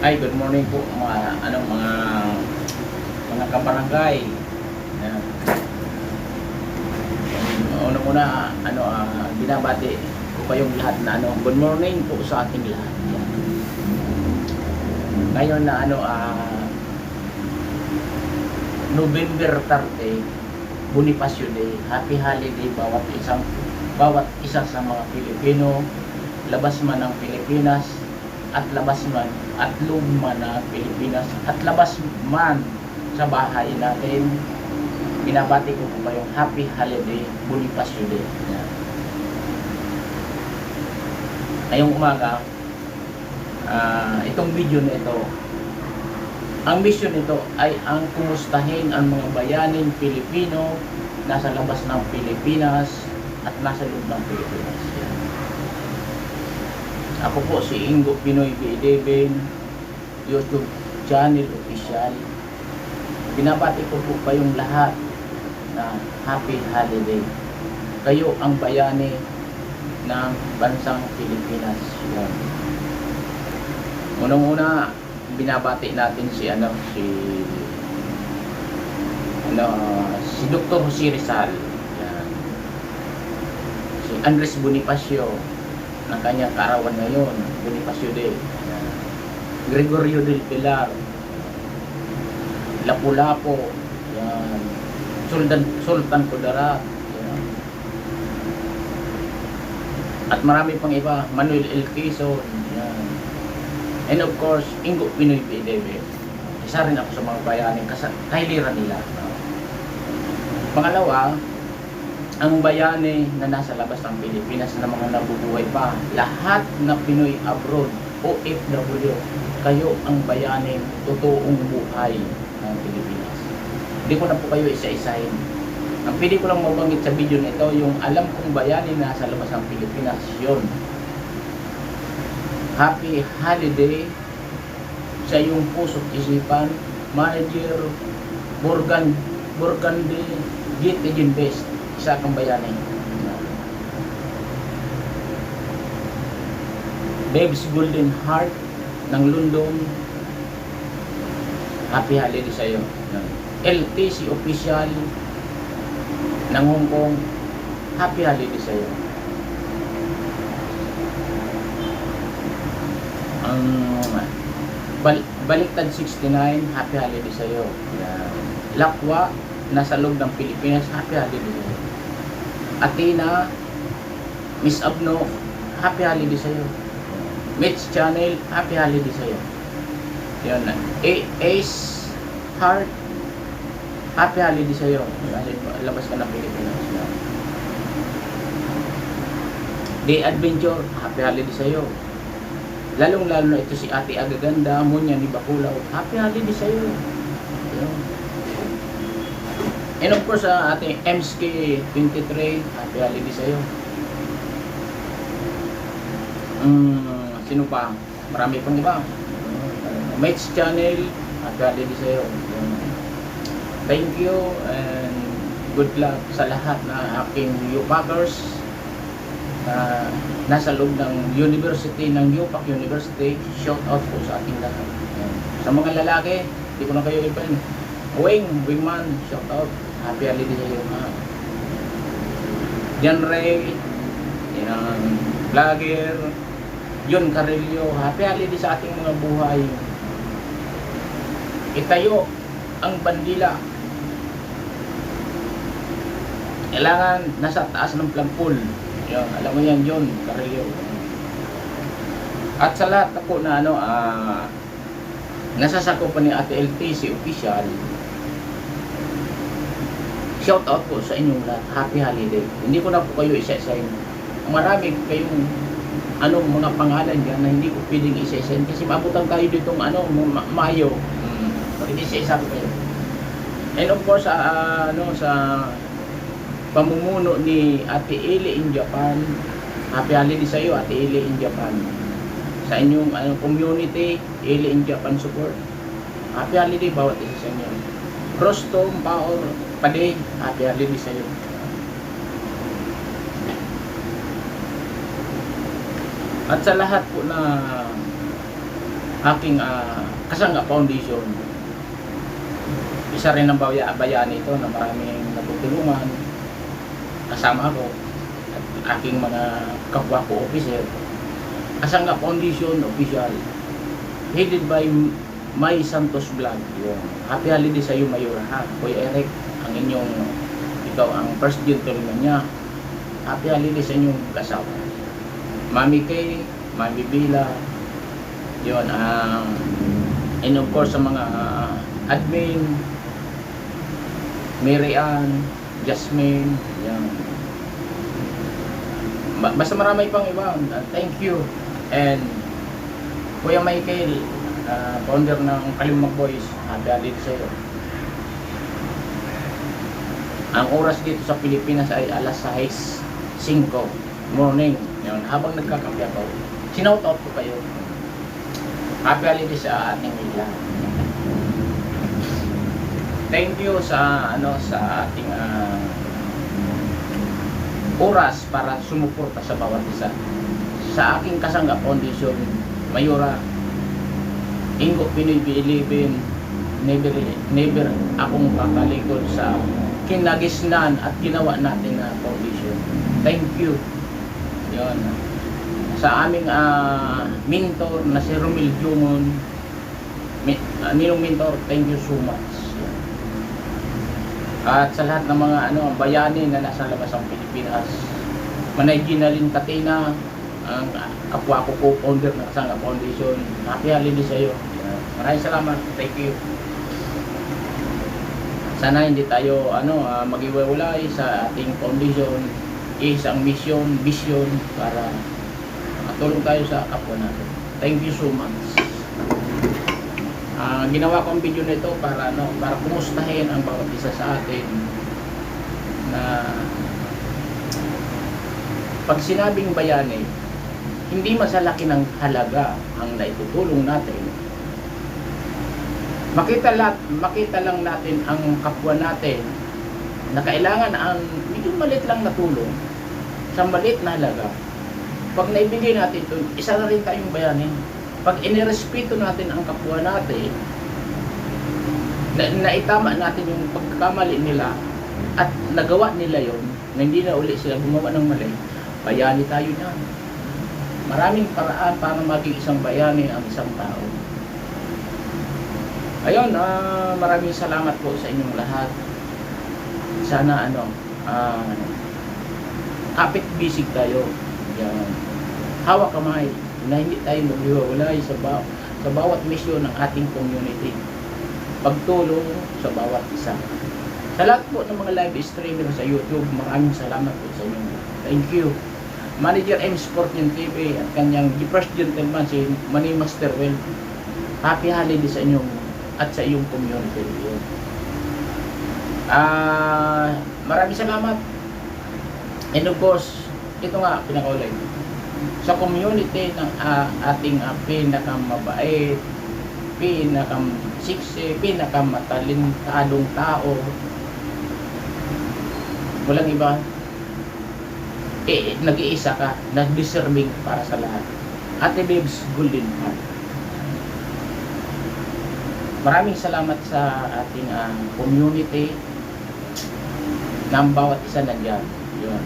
Ay, good morning po mga ano mga mga kabarangay. Ayan. Una muna ano ah, binabati ko kayong lahat na ano, good morning po sa ating lahat. Ayan. Ngayon na ano ah November 30, Bonifacio Day. Happy holiday bawat isang bawat isa sa mga Pilipino, labas man ng Pilipinas at labas man at man ng Pilipinas at labas man sa bahay natin. Binabati ko po kayong Happy Holiday Bonifacio Day. Yan. Ngayong umaga, ah, itong video na ito, ang mission nito ay ang kumustahin ang mga bayaning Pilipino nasa labas ng Pilipinas at nasa loob ng Pilipinas. Ako po si Ingo Pinoy B11, YouTube channel official. Binabati ko po kayong lahat na happy holiday. Kayo ang bayani ng bansang Pilipinas. Yan. Unang-una, binabati natin si ano si ano si Dr. Jose Rizal. Yan. Si Andres Bonifacio ng kanyang kaarawan ngayon, Bonifacio. Yan. Gregorio del Pilar. Lapu-Lapu. Yan. Sultan Sultan Kudarat. Yan. At marami pang iba, Manuel L. Quezon. Yan. And of course, Ingo Pinoy PDB. Isa rin ako sa mga bayaning kahiliran nila. Pangalawa, ang bayani na nasa labas ng Pilipinas na mga nabubuhay pa, lahat na Pinoy abroad, OFW, kayo ang bayaning totoong buhay ng Pilipinas. Hindi ko na po kayo isa-isahin. Ang pili ko lang mabanggit sa video nito, yung alam kong bayani na nasa labas ng Pilipinas, yun. Happy holiday sa iyong puso't isipan, Manager Borgan Borgandi Git Best, isa kang bayani. Babes Golden Heart ng London, happy holiday sa iyo. LTC official ng Hong Kong, happy holiday sa iyo. Ang bal Baliktad 69, happy holiday sa iyo. Lakwa, nasa loob ng Pilipinas, happy holiday sa iyo. Athena, Miss Abno, happy holiday sa iyo. Mitch Channel, happy holiday sa iyo. Yan na. A Ace Heart, happy holiday sa iyo. Labas ka ng Pilipinas. Day Adventure, happy holiday sa iyo. Lalong lalo na ito si Ate Agaganda, Munya ni Bakulaw, happy holiday sa iyo. And of course, sa ating MSK 23, happy holiday sa iyo. Mm, sino pa? Marami pang iba. Mates Channel, happy holiday sa iyo. Thank you and good luck sa lahat na aking Upakers na nasa loob ng university ng UPAC University. Shout out po sa ating lahat. Sa mga lalaki, hindi ko na kayo ipain. Wing, Wingman, shout out. Happy holiday sa iyo. Ha? Jan Ray, yan, vlogger, Yun Carillo, happy holiday sa ating mga buhay. Itayo ang bandila. Kailangan nasa taas ng plagpul. Yan, alam mo yan yun, Carillo. At sa lahat na po na ano, ah, nasasakupan ni Ate LTC official, shout out po sa inyong lahat. Happy holiday. Hindi ko na po kayo isa-isahin. Marami kayong ano mga pangalan diyan na hindi ko pwedeng isa-isahin kasi maabutan tayo ditong ano ma- Mayo. Mm. Hindi ko kayo. And of course sa ah, ano sa pamumuno ni Ate Eli in Japan. Happy holiday sa iyo Ate Eli in Japan. Sa inyong ano, community, Eli in Japan support. Happy holiday bawat isa sa inyo. Rostom, Paor, Paday, happy holiday sa iyo. At sa lahat po na aking ah, Kasanga Foundation. Isa rin ng baya, bayani ito na maraming natutulungan. Kasama ako at aking mga kapwa ko officer. Kasanga Foundation Official. Headed by May Santos Vlog. Yun. Happy holiday sa iyo, Mayura. Ha? Kuya Eric, ang inyong, ikaw ang first gentleman niya. Happy holiday sa inyong kasawa. Mami Kay, Mami Bila, yun, ang and of course sa mga ah, admin, Mary Ann, Jasmine, yan. Ba- Basta marami pang iba. Uh, thank you. And Kuya Michael, uh, founder ng Kalimag Boys, happy holiday sa iyo. Ang oras dito sa Pilipinas ay alas 6.05 morning. Yun, habang nagkakape ako, sinout out ko kayo. Happy holiday sa ating ilan. Thank you sa ano sa ating ah, oras para sumuporta sa bawat isa. Sa aking kasangga foundation, Mayura, Ingo Pinoy Bilibin, never, never akong kakalikod sa kinagisnan at ginawa natin na foundation. Thank you. Yun. Sa aming ah, mentor na si Romil Jumon, uh, ninong mentor, thank you so much. At sa lahat ng mga ano bayani na nasa labas ng Pilipinas, Manay Ginalin Katina, ang kapwa ko co-founder ng Kasanga Foundation. Happy holiday sa iyo. Maraming salamat. Thank you. Sana hindi tayo ano ah, magiwalay sa ating foundation. Isang mission, vision para makatulong tayo sa kapwa natin. Thank you so much. Ah, ginawa ko ang video na ito para ano, para kumustahin ang bawat isa sa atin na pag sinabing bayani, hindi masalaki ng halaga ang naitutulong natin. Makita, lat, makita lang natin ang kapwa natin na kailangan ang medyo malit lang na tulong sa malit na halaga. Pag naibigay natin ito, isa na rin tayong bayani. Pag inirespeto natin ang kapwa natin, na, naitama natin yung pagkakamali nila at nagawa nila yon na hindi na uli sila gumawa ng mali, bayani tayo na. Maraming paraan para maging isang bayani ang isang tao. Ayun, ah, maraming salamat po sa inyong lahat. Sana ano, ah, kapit bisig tayo. Yan. Hawak kamay na hindi tayo maghiwalay sa, ba sa bawat misyon ng ating community. Pagtulong sa bawat isa. Sa lahat po ng mga live streamer sa YouTube, maraming salamat po sa inyo. Thank you. Manager M Sport yung TV at kanyang first gentleman si Manny Master. Happy holiday sa inyong at sa iyong community. Ah, maraming salamat. And of course, ito nga pinakaulay. Sa community ng ah, ating uh, pinakamabait, pinakam siksi, pinakamatalintadong tao. Walang iba. Eh, nag-iisa ka na deserving para sa lahat. Ate Babes Golden Heart. Maraming salamat sa ating ah, community ang bawat isa nandiyan. Yun.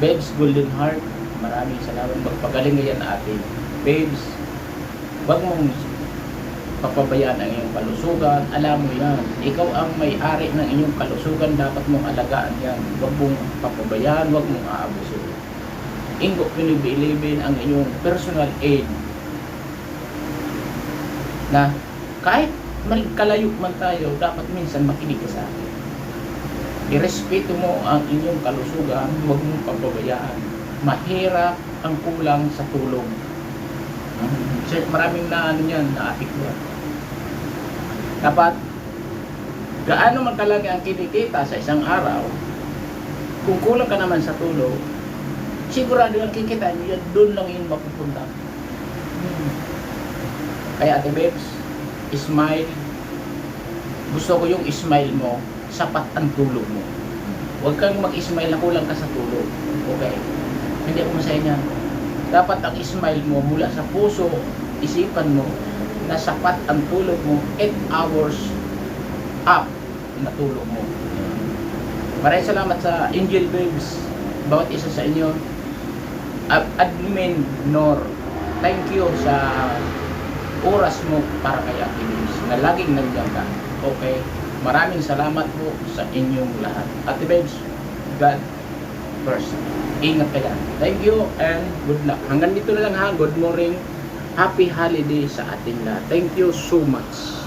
Babes Golden Heart, maraming salamat. Magpagaling ngayon atin. Babes, wag mong papabayaan ang iyong kalusugan. Alam mo yan. Ikaw ang may-ari ng inyong kalusugan. Dapat mong alagaan yan. Wag mong papabayaan. Wag mong aabuso. Ingo pinibilibin ang inyong personal aid na kahit mal- kalayo man tayo, dapat minsan makinig ka sa akin. Irespeto mo ang inyong kalusugan, huwag mong pababayaan. Mahirap ang kulang sa tulong. Kasi maraming na ano yan, naapektuhan. Dapat, gaano man kalaki ang kinikita sa isang araw, kung kulang ka naman sa tulong, sigurado ang kikita nyo yan, doon lang yun mapupunta. Hmm. Kaya ate Babes, smile. Gusto ko yung smile mo, sapat ang tulog mo. Huwag kang mag-smile na kulang ka sa tulog. Okay? Hindi ako masaya niyan. Dapat ang smile mo mula sa puso, isipan mo, na sapat ang tulog mo 8 hours up na tulog mo. Maraming salamat sa Angel Babes, bawat isa sa inyo. Ad- Admin Nor, thank you sa oras mo para kay Ate Babes na laging nandiyan ka. Okay? Maraming salamat po sa inyong lahat. Ate Babes, God first. Ingat ka dyan. Thank you and good luck. Hanggang dito na lang ha. Good morning. Happy holiday sa ating lahat. Thank you so much.